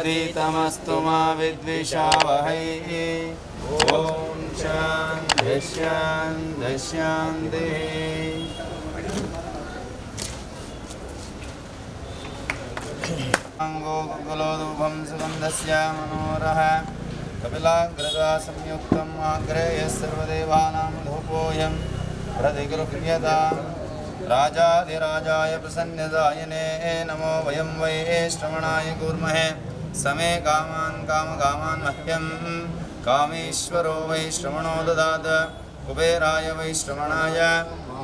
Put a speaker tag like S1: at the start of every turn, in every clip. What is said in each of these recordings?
S1: तत्सवितुर्वदीतमस्तु मा विद्विषावहै ॐ शान्ति शान्ति शान्तिः अङ्गो गुगुलोदुभं सुगन्धस्य मनोरः कपिलाग्रजा संयुक्तम् आग्रे यः सर्वदेवानां धूपोऽयं प्रतिगृह्यताम् राजाधिराजाय प्रसन्नदायने नमो वयं वै श्रवणाय कुर्महे समे काम कामकामान् मह्यं कामेश्वरो वै श्रवणो ददाद कुबेराय वै श्रवणाय।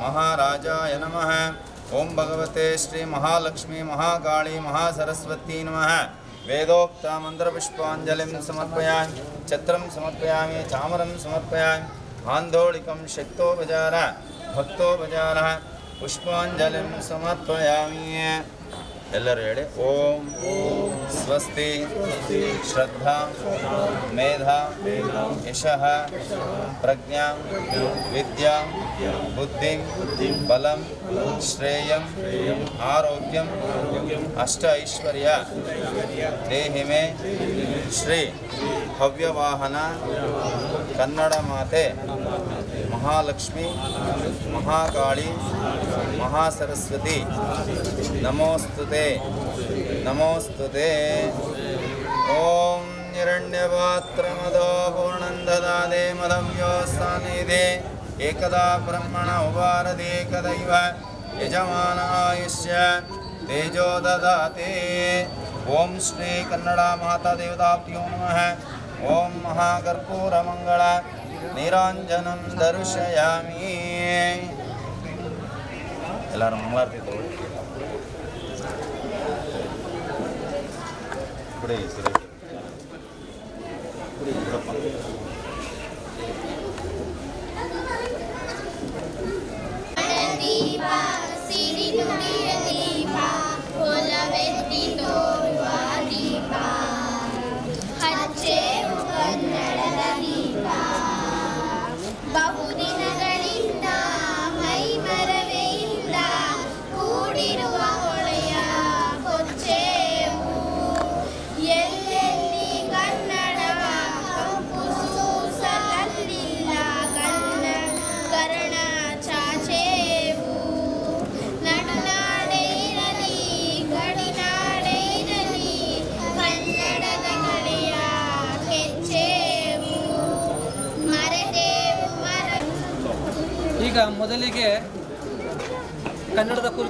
S1: महाराजाय नमः। ॐ भगवते श्री महालक्ष्मी महाकाळी महासरस्वती नमः। वेदोक्तामन्त्रपुष्पाञ्जलिं समर्पयामि। छत्रं समर्पयामि। चामरं समर्पयामि। आन्दोलिकं शक्तोपचारः भक्तोपचारः पुष्पाञ्जलिं समर्पयामि। ಎಲ್ಲರೂ ಹೇಳಿ ಓಂ ಸ್ವಸ್ತಿ ಶ್ರದ್ಧಾ ಮೇಧಾ ಯಶಃ ಪ್ರಜ್ಞಾ ವಿದ್ಯಾ ಬುದ್ಧಿ ಬಲಂ ಶ್ರೇಯಂ ಆರೋಗ್ಯಂ ಅಷ್ಟ ಐಶ್ವರ್ಯ ದೇಹಿ ಮೇ ಶ್ರೀ ಹವ್ಯವಾಹನ ಕನ್ನಡ ಮಾತೆ மகாலட்சுமி மகாகாளி மகாசரஸ்வதி. நமோஸ்துதே நமோஸ்துதே. ஓம் இரண்யபாத்திரமதோபூர்ணந்ததாதே மதம் யோஸ்தானிதே ஏகதா பிரம்மண உபாரதேகதைவ यजमानायुष्य तेजो ददाते ॐ श्री कन्नडा माता देवताभ्यो नमः ॐ महाकर्पूरमङ्गल ಮಹಾಕರ್ಪೂರಮಂಗಳ ನಿರಂಜನಂ ದರ್ಶಯಾಮಿ ಎಲ್ಲರೂ ಮಂಗಳಾರತಿ ತಗೊಳ್ಳಿ ಕುಡಿ ಸುರೇಶ್ ಕುಡಿ ಬಿಡಪ್ಪ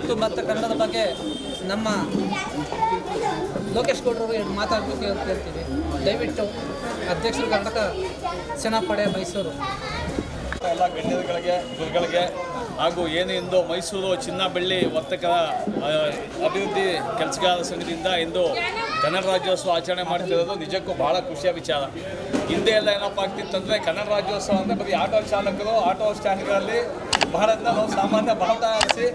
S2: ಕುರಿತು ಮತ್ತು ಕನ್ನಡದ ಬಗ್ಗೆ ನಮ್ಮ ಲೋಕೇಶ್ ಗೌಡರು ಮಾತಾಡಬೇಕು ಅಂತ ಹೇಳ್ತೀವಿ. ದಯವಿಟ್ಟು ಅಧ್ಯಕ್ಷರು ಕರ್ನಾಟಕ ಸೇನಾಪಡೆ ಮೈಸೂರು.
S3: ಎಲ್ಲ ಗಣ್ಯರುಗಳಿಗೆ, ಗುರುಗಳಿಗೆ ಹಾಗೂ ಏನು ಇಂದು ಮೈಸೂರು ಚಿನ್ನ ಬೆಳ್ಳಿ ವರ್ತಕರ ಅಭಿವೃದ್ಧಿ ಕೆಲಸಗಾರ ಸಂಘದಿಂದ ಇಂದು ಕನ್ನಡ ರಾಜ್ಯೋತ್ಸವ ಆಚರಣೆ ಮಾಡ್ತಿರೋದು ನಿಜಕ್ಕೂ ಬಹಳ ಖುಷಿಯ ವಿಚಾರ. ಹಿಂದೆ ಎಲ್ಲ ಏನಪ್ಪ ಆಗ್ತಿತ್ತಂದರೆ ಕನ್ನಡ ರಾಜ್ಯೋತ್ಸವ ಅಂದರೆ ಬರೀ ಆಟೋ ಚಾಲಕರು, ಆಟೋ ಸ್ಟ್ಯಾಂಡ್ಗಳಲ್ಲಿ ಮಾಡೋದನ್ನ ನಾವು ಸಾಮಾನ್ಯ ಬಾವುಟ ಹಾರಿಸಿ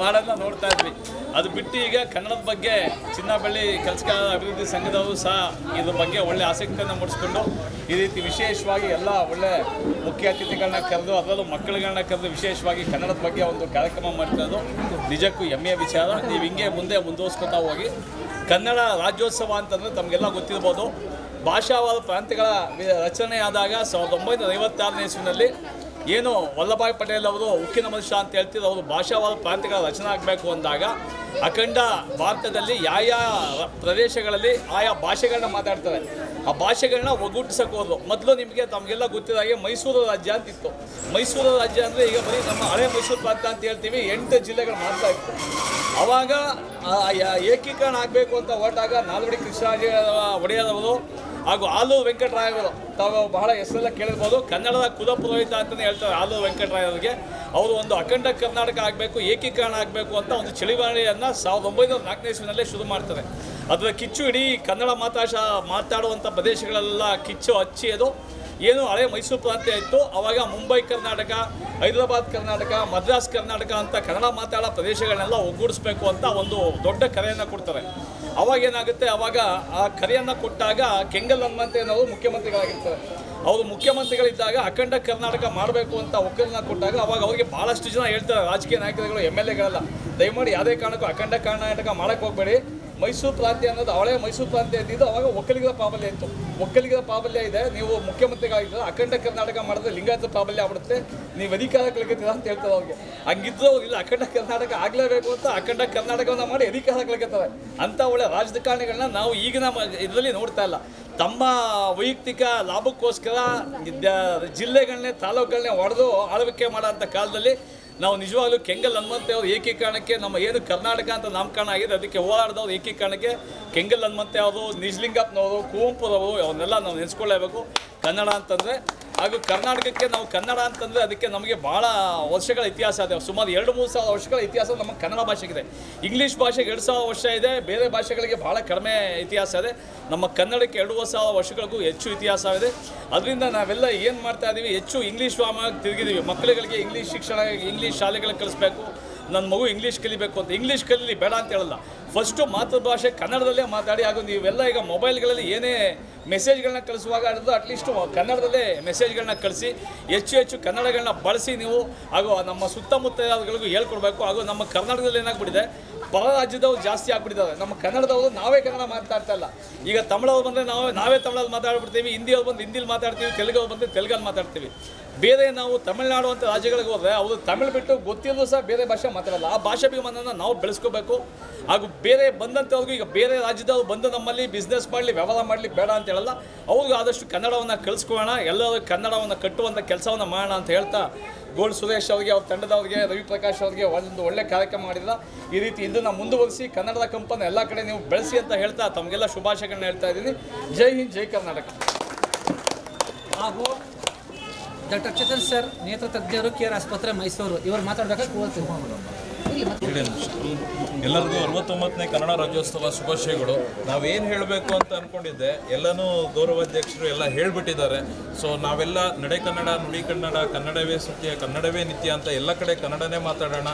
S3: ಮಾಡೋದನ್ನ ನೋಡ್ತಾ ಇದ್ವಿ. ಅದು ಬಿಟ್ಟು ಈಗ ಕನ್ನಡದ ಬಗ್ಗೆ ಚಿನ್ನಬಳ್ಳಿ ಬೆಳ್ಳಿ ಅಭಿವೃದ್ಧಿ ಸಂಘದವರು ಸಹ ಇದ್ರ ಬಗ್ಗೆ ಒಳ್ಳೆ ಆಸಕ್ತಿಯನ್ನು ಮೂಡಿಸ್ಕೊಂಡು ಈ ರೀತಿ ವಿಶೇಷವಾಗಿ ಎಲ್ಲ ಒಳ್ಳೆ ಮುಖ್ಯ ಅತಿಥಿಗಳನ್ನ ಕರೆದು, ಅದರಲ್ಲೂ ಮಕ್ಕಳುಗಳನ್ನ ಕರೆದು ವಿಶೇಷವಾಗಿ ಕನ್ನಡದ ಬಗ್ಗೆ ಒಂದು ಕಾರ್ಯಕ್ರಮ ಮಾಡ್ತಿರೋದು. ನಿಜಕ್ಕೂ ಹೆಮ್ಮೆಯ ವಿಚಾರ. ನೀವು ಹಿಂಗೆ ಮುಂದೆ ಮುಂದುವರ್ಸ್ಕೊತಾ ಹೋಗಿ. ಕನ್ನಡ ರಾಜ್ಯೋತ್ಸವ ಅಂತಂದರೆ ತಮಗೆಲ್ಲ ಗೊತ್ತಿರ್ಬೋದು. ಭಾಷಾವಾದ ಪ್ರಾಂತ್ಯಗಳ ರಚನೆಯಾದಾಗ ಸಾವಿರದ ಒಂಬೈನೂರ ಐವತ್ತಾರನೇ ಇಸ್ವಿನಲ್ಲಿ ಏನು ವಲ್ಲಭಾಯ್ ಪಟೇಲ್ ಅವರು ಉಕ್ಕಿನ ಮನುಷ್ಯ ಅಂತ ಹೇಳ್ತಿದ್ರು, ಅವರು ಭಾಷಾವಾದ ಪ್ರಾಂತ್ಯಗಳ ರಚನೆ ಆಗಬೇಕು ಅಂದಾಗ ಅಖಂಡ ಭಾರತದಲ್ಲಿ ಯಾವ ಪ್ರದೇಶಗಳಲ್ಲಿ ಆಯಾ ಭಾಷೆಗಳನ್ನ ಮಾತಾಡ್ತಾರೆ. ಆ ಭಾಷೆಗಳನ್ನ ಒಗ್ಗೂಡಿಸಕ್ಕೆ ಹೋದ್ರು. ಮೊದಲು ನಿಮಗೆ ತಮಗೆಲ್ಲ ಗೊತ್ತಿರೋ ಹಾಗೆ ಮೈಸೂರು ರಾಜ್ಯ ಅಂತಿತ್ತು. ಮೈಸೂರು ರಾಜ್ಯ ಅಂದರೆ ಈಗ ಬರೀ ನಮ್ಮ ಹಳೆ ಮೈಸೂರು ಪ್ರಾಂತ ಅಂತ ಹೇಳ್ತೀವಿ, ಎಂಟು ಜಿಲ್ಲೆಗಳು ಮಾತ್ರ ಇತ್ತು. ಆವಾಗ ಏಕೀಕರಣ ಆಗಬೇಕು ಅಂತ ಹೊರಟಾಗ ನಾಲ್ವಡಿ ಕೃಷ್ಣರಾಜ ಒಡೆಯರವರು ಹಾಗೂ ಆಲೂರು ವೆಂಕಟರಾಯವರು ತಾವು ಬಹಳ ಹೆಸರೆಲ್ಲ ಕೇಳಿರ್ಬೋದು. ಕನ್ನಡದ ಕುಲ ಪುರೋಹಿತ ಅಂತಲೇ ಹೇಳ್ತಾರೆ ಆಲೂರು ವೆಂಕಟರಾಯರಿಗೆ. ಅವರು ಒಂದು ಅಖಂಡ ಕರ್ನಾಟಕ ಆಗಬೇಕು, ಏಕೀಕರಣ ಆಗಬೇಕು ಅಂತ ಒಂದು ಚಳಿವಳಿಯನ್ನು ಸಾವಿರದ ಒಂಬೈನೂರ ನಾಲ್ಕನೇ ಇಸ್ವಿನಲ್ಲೇ ಶುರು ಮಾಡ್ತಾರೆ. ಅದರ ಕಿಚ್ಚು ಇಡೀ ಕನ್ನಡ ಮಾತಾಶ ಮಾತಾಡುವಂಥ ಪ್ರದೇಶಗಳೆಲ್ಲ ಕಿಚ್ಚು ಹಚ್ಚಿ ಅದು. ಏನು ಹಳೆ ಮೈಸೂರು ಪ್ರಾಂತ್ಯ ಇತ್ತು. ಅವಾಗ ಮುಂಬೈ ಕರ್ನಾಟಕ, ಹೈದರಾಬಾದ್ ಕರ್ನಾಟಕ, ಮದ್ರಾಸ್ ಕರ್ನಾಟಕ ಅಂತ ಕನ್ನಡ ಮಾತಾಡೋ ಪ್ರದೇಶಗಳನ್ನೆಲ್ಲ ಒಗ್ಗೂಡಿಸ್ಬೇಕು ಅಂತ ಒಂದು ದೊಡ್ಡ ಕರೆಯನ್ನು ಕೊಡ್ತಾರೆ. ಅವಾಗ ಏನಾಗುತ್ತೆ? ಅವಾಗ ಆ ಕರೆಯನ್ನು ಕೊಟ್ಟಾಗ ಕೆಂಗಲ್ ಹನುಮಂತಯ್ಯನವರು ಮುಖ್ಯಮಂತ್ರಿಗಳಾಗಿರ್ತಾರೆ. ಅವರು ಮುಖ್ಯಮಂತ್ರಿಗಳಿದ್ದಾಗ ಅಖಂಡ ಕರ್ನಾಟಕ ಮಾಡಬೇಕು ಅಂತ ಒಕ್ಕಲನ್ನ ಕೊಟ್ಟಾಗ ಅವಾಗ ಅವರಿಗೆ ಭಾಳಷ್ಟು ಜನ ಹೇಳ್ತಾರೆ. ರಾಜಕೀಯ ನಾಯಕರುಗಳು, ಎಂ ಎಲ್ ಎಗಳೆಲ್ಲ, ದಯಮಾಡಿ ಯಾವುದೇ ಕಾರಣಕ್ಕೂ ಅಖಂಡ ಕರ್ನಾಟಕ ಮಾಡೋಕ್ಕೆ ಹೋಗಬೇಡಿ. ಮೈಸೂರು ಪ್ರಾಂತ್ಯ ಅನ್ನೋದು ಅವಳೇ ಮೈಸೂರು ಪ್ರಾಂತ್ಯ ಇದ್ದಿದ್ದು ಅವಾಗ ಒಕ್ಕಲಿಗರ ಪ್ರಾಬಲ್ಯ ಇತ್ತು. ಒಕ್ಕಲಿಗರ ಪ್ರಾಬಲ್ಯ ಇದೆ, ನೀವು ಮುಖ್ಯಮಂತ್ರಿಗಳಾಗಿದ್ದರೆ ಅಖಂಡ ಕರ್ನಾಟಕ ಮಾಡಿದ್ರೆ ಲಿಂಗಾಯತ ಪ್ರಾಬಲ್ಯ ಆಗ್ಬಿಡುತ್ತೆ, ನೀವು ಅಧಿಕಾರ ಕಳ್ಕೊತೀರ ಅಂತ ಹೇಳ್ತಾರೆ ಅವ್ರಿಗೆ. ಹಂಗಿದ್ರು ಇಲ್ಲ, ಅಖಂಡ ಕರ್ನಾಟಕ ಆಗಲೇಬೇಕು ಅಂತ ಅಖಂಡ ಕರ್ನಾಟಕವನ್ನು ಮಾಡಿ ಅಧಿಕಾರ ಕಳ್ಕೊತಾರೆ. ಅಂತ ಒಳ್ಳೆ ರಾಜಕಾರಣಿಗಳನ್ನ ನಾವು ಈಗಿನ ಇದರಲ್ಲಿ ನೋಡ್ತಾ ಇಲ್ಲ. ತಮ್ಮ ವೈಯಕ್ತಿಕ ಲಾಭಕ್ಕೋಸ್ಕರ ಜಿಲ್ಲೆಗಳನ್ನೇ ತಾಲೂಕುಗಳನ್ನೇ ಹೊಡೆದು ಆಳ್ವಿಕೆ ಮಾಡೋಂಥ ಕಾಲದಲ್ಲಿ ನಾವು ನಿಜವಾಗ್ಲೂ ಕೆಂಗಲ್ ಹನುಮಂತೆ ಅವ್ರ ಏಕೀಕರಣಕ್ಕೆ ನಮ್ಮ ಏನು ಕರ್ನಾಟಕ ಅಂತ ನಾಮಕರಣ ಆಗಿದೆ, ಅದಕ್ಕೆ ಹೋರಾಡಿದವ್ರು ಏಕೀಕರಣಕ್ಕೆ ಕೆಂಗಲ್ ಹನುಮಂತೆ ಅವರು, ನಿಜಲಿಂಗಪ್ಪನವರು, ಕುವೆಂಪುರವರು, ಅವನ್ನೆಲ್ಲ ನಾವು ನೆನೆಸ್ಕೊಳ್ಳೇಬೇಕು. ಕನ್ನಡ ಅಂತಂದರೆ ಹಾಗೂ ಕರ್ನಾಟಕಕ್ಕೆ ನಾವು ಕನ್ನಡ ಅಂತಂದರೆ ಅದಕ್ಕೆ ನಮಗೆ ಭಾಳ ವರ್ಷಗಳ ಇತಿಹಾಸ ಇದೆ. ಸುಮಾರು ಎರಡು ಮೂರು ಸಾವಿರ ವರ್ಷಗಳ ಇತಿಹಾಸ ನಮ್ಮ ಕನ್ನಡ ಭಾಷೆಗಿದೆ ಇಂಗ್ಲೀಷ್ ಭಾಷೆಗೆ ಎರಡು ಸಾವಿರ ವರ್ಷ ಇದೆ. ಬೇರೆ ಭಾಷೆಗಳಿಗೆ ಭಾಳ ಕಡಿಮೆ ಇತಿಹಾಸ ಇದೆ. ನಮ್ಮ ಕನ್ನಡಕ್ಕೆ ಎರಡೂವರೆ ಸಾವಿರ ವರ್ಷಗಳಿಗೂ ಹೆಚ್ಚು ಇತಿಹಾಸವಿದೆ. ಅದರಿಂದ ನಾವೆಲ್ಲ ಏನು ಮಾಡ್ತಾ ಇದ್ದೀವಿ ಹೆಚ್ಚು ಇಂಗ್ಲೀಷ್ ವಾಮಾಗಿ ತಿರುಗಿದ್ದೀವಿ ಮಕ್ಕಳುಗಳಿಗೆ ಇಂಗ್ಲೀಷ್ ಶಿಕ್ಷಣ, ಇಂಗ್ಲೀಷ್ ಶಾಲೆಗಳಿಗೆ ಕಲಿಸ್ಬೇಕು ನನ್ನ ಮಗು ಇಂಗ್ಲೀಷ್ ಕಲಿಬೇಕು ಅಂತ. ಇಂಗ್ಲೀಷ್ ಕಲೀಲಿ ಬೇಡ ಅಂತ ಹೇಳಲ್ಲ. ಫಸ್ಟು ಮಾತೃಭಾಷೆ ಕನ್ನಡದಲ್ಲೇ ಮಾತಾಡಿ, ಹಾಗೂ ನೀವೆಲ್ಲ ಈಗ ಮೊಬೈಲ್ಗಳಲ್ಲಿ ಏನೇ ಮೆಸೇಜ್ಗಳನ್ನ ಕಳಿಸುವಾಗ ಅದು ಅಟ್ಲೀಸ್ಟ್ ಕನ್ನಡದಲ್ಲೇ ಮೆಸೇಜ್ಗಳನ್ನ ಕಳಿಸಿ, ಹೆಚ್ಚು ಹೆಚ್ಚು ಕನ್ನಡಗಳನ್ನ ಬಳಸಿ ನೀವು, ಹಾಗೂ ನಮ್ಮ ಸುತ್ತಮುತ್ತಗಳಿಗೂ ಹೇಳ್ಕೊಡ್ಬೇಕು, ಹಾಗೂ ನಮ್ಮ ಕರ್ನಾಟಕದಲ್ಲಿ ಏನಾಗ್ಬಿಟ್ಟಿದೆ ಪರ ರಾಜ್ಯದವ್ರು ಜಾಸ್ತಿ ಆಗ್ಬಿಟ್ಟಿದ್ದಾರೆ. ನಮ್ಮ ಕನ್ನಡದವರು ನಾವೇ ಕನ್ನಡ ಮಾತಾಡ್ತಾ ಇಲ್ಲ. ಈಗ ತಮಿಳವ್ರು ಬಂದರೆ ನಾವೇ ನಾವೇ ತಮಿಳಲ್ಲಿ ಮಾತಾಡ್ಬಿಡ್ತೀವಿ, ಹಿಂದಿಯವ್ರು ಬಂದು ಹಿಂದಿಲಿ ಮಾತಾಡ್ತೀವಿ, ತೆಲುಗವ್ರು ಬಂದರೆ ತೆಲುಗಲ್ಲಿ ಮಾತಾಡ್ತೀವಿ. ಬೇರೆ ನಾವು ತಮಿಳುನಾಡು ಅಂತ ರಾಜ್ಯಗಳಿಗೆ ಹೋದರೆ ಅವರು ತಮಿಳು ಬಿಟ್ಟು ಗೊತ್ತಿಲ್ಲೂ ಸಹ ಬೇರೆ ಭಾಷೆ ಮಾತಾಡಲ್ಲ. ಆ ಭಾಷಾಭಿಮಾನನ ನಾವು ಬೆಳೆಸ್ಕೋಬೇಕು. ಹಾಗೂ ಬೇರೆ ಬಂದಂಥವ್ರಿಗೂ ಈಗ ಬೇರೆ ರಾಜ್ಯದವ್ರು ಬಂದು ನಮ್ಮಲ್ಲಿ ಬಿಸ್ನೆಸ್ ಮಾಡಲಿ, ವ್ಯವಹಾರ ಮಾಡಲಿ ಬೇಡ ಅಂತ ಹೇಳಲ್ಲ. ಅವ್ರಿಗೂ ಆದಷ್ಟು ಕನ್ನಡವನ್ನು ಕಲಿಸ್ಕೊಳ್ಳೋಣ, ಎಲ್ಲರೂ ಕನ್ನಡವನ್ನು ಕಟ್ಟುವಂಥ ಕೆಲಸವನ್ನು ಮಾಡೋಣ ಅಂತ ಹೇಳ್ತಾ ಗೋಲ್ಡ್ ಸುರೇಶ್ ಅವರಿಗೆ, ಅವ್ರ ತಂಡದವ್ರಿಗೆ ರವಿ ಪ್ರಕಾಶ್ ಅವರಿಗೆ ಒಂದು ಒಳ್ಳೆ ಕಾರ್ಯಕ್ರಮ ಮಾಡಿದ್ರ ಈ ರೀತಿ ಇದನ್ನು ಮುಂದುವರಿಸಿ ಕನ್ನಡದ ಕಂಪನ್ನು ಎಲ್ಲ ಕಡೆ ನೀವು ಬೆಳೆಸಿ ಅಂತ ಹೇಳ್ತಾ ತಮಗೆಲ್ಲ ಶುಭಾಶಯಗಳನ್ನ ಹೇಳ್ತಾ ಇದ್ದೀನಿ. ಜೈ ಹಿಂದ್, ಜೈ ಕರ್ನಾಟಕ.
S2: ಹಾಗೂ ಡಾಕ್ಟರ್ ಚೇತನ್ ಸರ್ ನೇತ್ರ ತಜ್ಞರು ಕೇರ್ ಆಸ್ಪತ್ರೆ ಮೈಸೂರು ಇವರು ಮಾತಾಡ್ಬೇಕಾದ್ರೆ
S4: ಎಲ್ಲರಿಗೂ ಅರವತ್ತೊಂಬತ್ತನೇ ಕನ್ನಡ ರಾಜ್ಯೋತ್ಸವ ಶುಭಾಶಯಗಳು. ನಾವೇನು ಹೇಳಬೇಕು ಅಂತ ಅಂದ್ಕೊಂಡಿದ್ದೆ ಎಲ್ಲನೂ ಗೌರವಾಧ್ಯಕ್ಷರು ಎಲ್ಲ ಹೇಳಿಬಿಟ್ಟಿದ್ದಾರೆ. ಸೊ ನಾವೆಲ್ಲ ನಡೆ ಕನ್ನಡ ನುಡಿ ಕನ್ನಡ ಕನ್ನಡವೇ ಸತ್ಯ ಕನ್ನಡವೇ ನಿತ್ಯ ಅಂತ ಎಲ್ಲ ಕಡೆ ಕನ್ನಡನೇ ಮಾತಾಡೋಣ.